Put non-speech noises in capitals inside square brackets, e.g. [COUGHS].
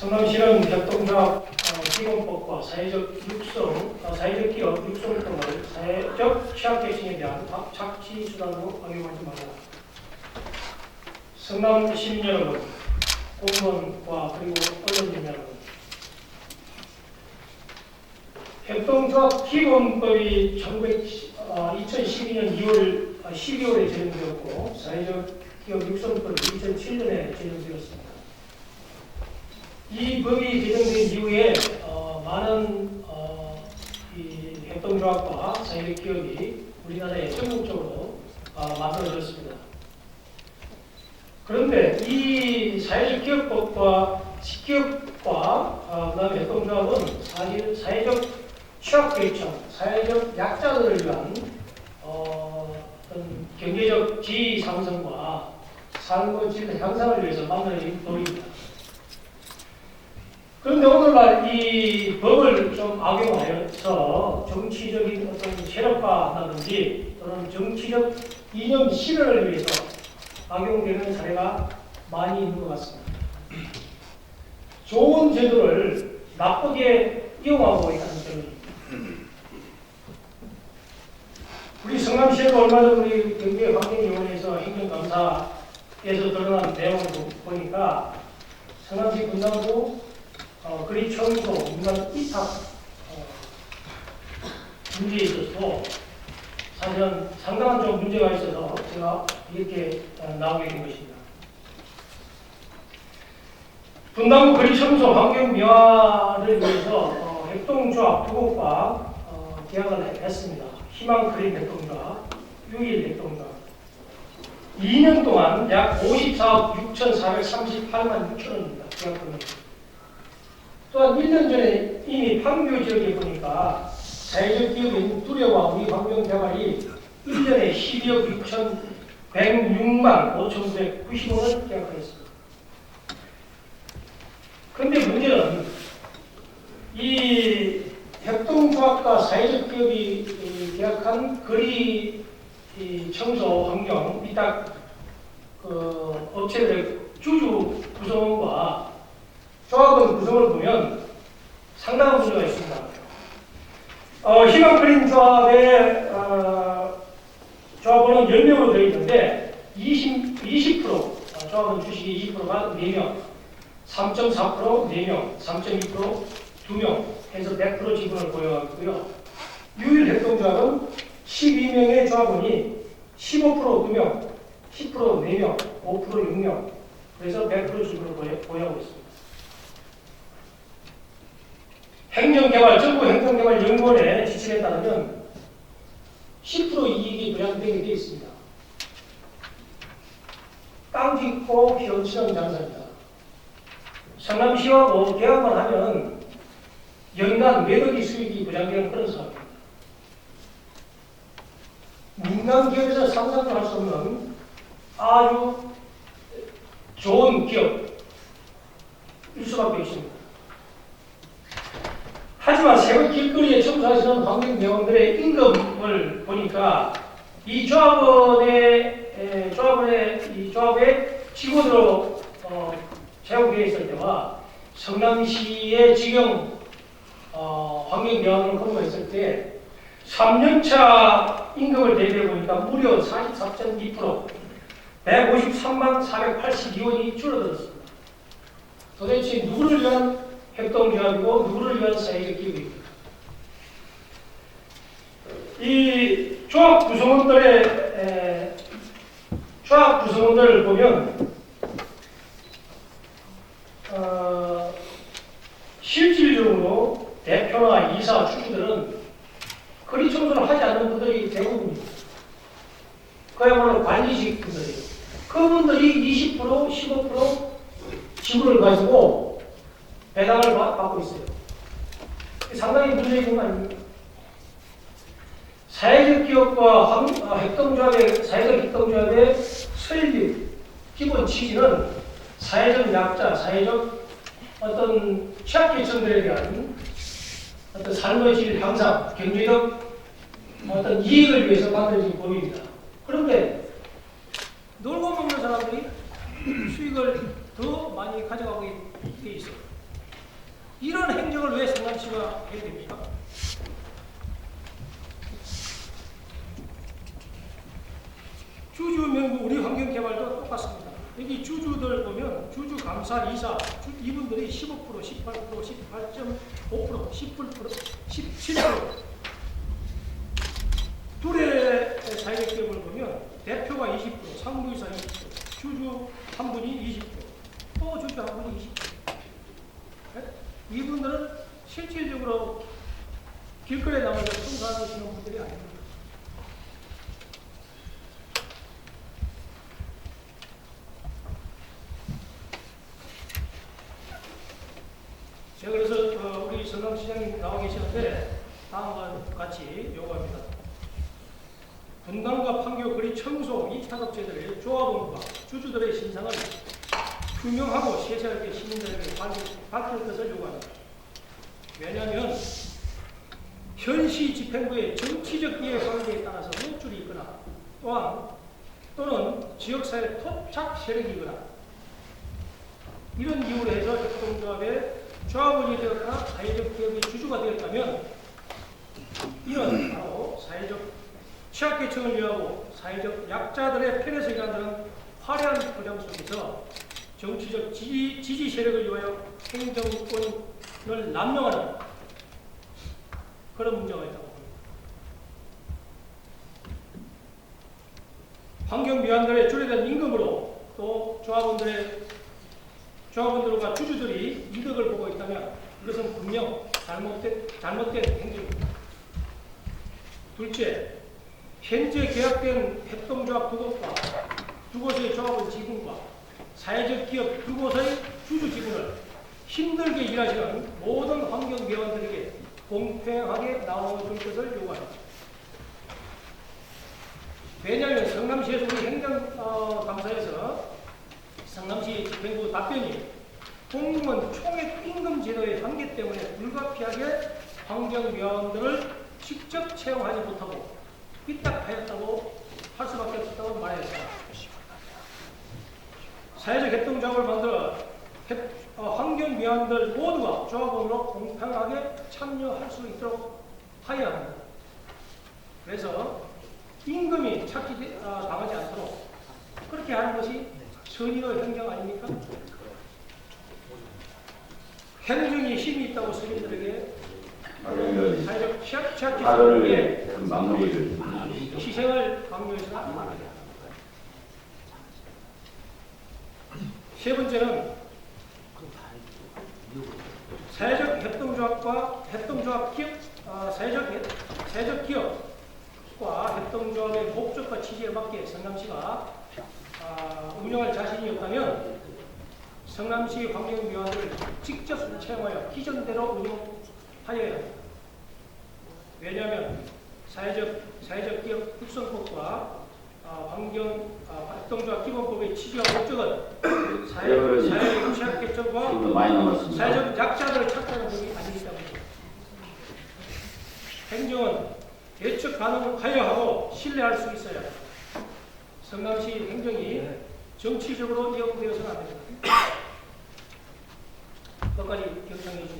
성남시는 협동조합 어, 기본법과 사회적 육성, 어, 사회적 기업 육성 등을 사회적 취약계층에 대한 박- 착취 수단으로 악용하지 말라. 성남 시민 여러분, 공무원과 그리고 언론인 여러분, 협동조합 기본법이 1900, 어, 2012년 2월, 12월에 제정되었고 사회적 기업 육성법이 2007년에 제정되었습니다. 이 법이 제정된 이후에 어, 많은 어, 이 협동조합과 사회적 기업이 우리나라에 전국적으로 어, 만들어졌습니다. 그런데 이 사회적 기업법과 기업과 어, 그다음에 협동조합은 사실 사회적 취약계층, 사회적 약자들을 위한 어, 경제적 지위 상승과 삶의 질 향상을 위해서 만들어진 법입니다. 그런데 오늘날 이 법을 좀 악용하여서 정치적인 어떤 세력화라든지 또는 정치적 이념 실현을 위해서 악용되는 사례가 많이 있는 것 같습니다. 좋은 제도를 나쁘게 이용하고 있다는 점입니다. 우리 성남시에도 얼마 전 우리 경제환경위원회에서 행정감사에서 드러난 내용을 보- 보니까 성남시 분당구 어, 그리 청소, 민간 이탁 어, 문제에 있어서 사실은 상당한 좀 문제가 있어서 제가 이렇게 어, 나오게 된 것입니다. 분당구 거리 청소 환경 미화를 위해서 어, 협동조합 두 곳과 어, 계약을 해- 했습니다. 희망 그린 협동조합, 유일 협동조합. 2년 동안 약 54억 6,438만 6천 원입니다. 계약금이. 또한 1년 전에 이미 판교 지역에 보니까 사회적 기업인 두려와 우리 환경 개발이 1년에 12억 6,106만 5,990원을 계약하였습니다. 그런데 문제는 이 협동조합과 사회적 기업이 이 계약한 거리 이 청소 환경 위탁 그 업체들의 주주 구성원과 조합원 구성을 보면 상당한 문제가 있습니다. 어, 희망 그린 조합의 어, 조합원은 10명으로 되어 있는데 20, 20% 어, 조합원 주식이 20%가 4명, 3.4% 4명, 3.2% 2명 해서 100% 지분을 보유하고요. 유일 협동조합은 12명의 조합원이 15% 2명, 10% 4명, 5% 6명 그래서 100% 지분을 보유- 보유하고 있습니다. 행정개발, 정부 행정개발연구원의 지침에 따르면 10% 이익이 부양되게 되어 있습니다. 땅 짓고 현치는 장사입니다. 성남시하고 계약만 하면 연간 몇 억의 수익이 보장되는 그런 사업입니다. 민간 기업에서 상상도 할 수 없는 아주 좋은 기업일 수밖에 없습니다. 하지만 새벽 길거리에 청소하시는 환경대원들의 임금을 보니까 이 조합원의 에, 조합원의 이 조합의 직원으로 어, 채용되어 있을 때와 성남시의 지경 어, 환경대원을 근무했을 때 3년차 임금을 대비해 보니까 무려 44.2% 153만 482원이 줄어들었습니다. 도대체 누구를 위한 협동조합이고 누구를 위한 사회적 기업입니까? 이 조합 구성원들의 에, 조합 구성원들을 보면 어, 실질적으로 대표나 이사, 주주들은 거리 청소를 하지 않는 분들이 대부분입니다. 그야말로 관리직 분들이에요. 그분들이 20%, 15% 지분을 가지고 배당을 받- 받고 있어요. 상당히 문제 있는 거 아닙니까? 사회적 기업과 황- 아, 사회적 협동조합의 설립 기본 취지는 사회적 약자, 사회적 어떤 취약계층들에 대한 어떤 삶의 질 향상, 경제적 어떤 이익을 위해서 만들어진 법입니다. 그런데 놀고 먹는 사람들이 수익을 더 많이 가져가고 있- 돼 있어요. 이런 행정을 왜 성남시가 해야 됩니까? 주주 명부 우리 환경개발도 똑같습니다. 여기 주주들 보면 주주 감사 이사 주- 이분들이 15% 18% 18.5% 10% 17% 둘의 기업을 보면 대표가 20% 상무이사 20% 주주 한 분이 20%또 주주 한 분이 20% 네? 이분들은 실질적으로 길거리에 나가서 청소하시는 분들이 아닙니다. 제가 그래서 어, 우리 성남시장님 나와 계시는데 다음과 같이 요구합니다. 분당과 판교 거리 청소 이차업체들의 조합원과 주주들의 신상을 투명하고 세세하게 시민들에게 밝힐, 것을 요구합니다. 왜냐하면 현시 집행부의 정치적 이해 관계에 따라서 노출이 있거나 또한 또는 지역사회 토착 세력이거나 이런 이유로 해서 협동조합의 조합원이 되었거나 사회적 기업의 주주가 되었다면 사회적 취약계층을 위하고 사회적 약자들의 편에서 일한다는 화려한 표정 속에서 정치적 지지, 지지 세력을 위하여 행정권을 남용하는 그런 문제가 있다고 봅니다. 환경미화들의 줄여된 임금으로 또 조합원들의 조합원들과 주주들이 이득을 보고 있다면 이것은 분명 잘못된, 잘못된 행동입니다. 둘째, 현재 계약된 협동조합 두 곳과 두 곳의 조합원 지분과 사회적 기업 두 곳의 주주 지분을 힘들게 일하시는 모든 환경위원들에게 공평하게 나눠줄 것을 요구합니다. 왜냐하면 성남시에서 우리 행정감사에서 성남시 집행부 답변이 공무원 총액 임금 제도의 한계 때문에 불가피하게 환경위원들을 직접 채용하지 못하고 삐딱하였다고 할 수밖에 없다고 말했습니다. 사회적 협동조합을 만들어 협- 어, 환경위원들 모두가 조합원으로 공평하게 참여할 수 있도록 하여야 합니다. 그래서 임금이 찾기 어, 당하지 않도록 그렇게 하는 것이 선의의 행정 아닙니까? 행정이 힘이 있다고 발언을 사회적 취약계층에게 발언을 막는 것을 희생을 강요해서는 안 됩니다. 세 번째는 사회적 협동조합과 협동조합 기업, 아, 사회적, 협- 사회적 기업과 협동조합의 목적과 취지에 맞게 성남시가 아, 운영할 자신이 없다면 성남시 환경위원회를 직접 채용하여 기존대로 운영하여야 합니다. 왜냐하면 사회적, 사회적 기업 특성법과 아, 환경 아, 협동조합 기본법의 취지와 목적은 [COUGHS] 사회, 사회적 취약계층과. 사회적 약자들을 찾다는 것이 아니기 때문입니다. 행정은 예측 가능하여 하고 신뢰할 수 있어야 합니다. 성남시 행정이 정치적으로 이용되어서는 안 됩니다. [COUGHS] 끝까지 경청해 주십시오.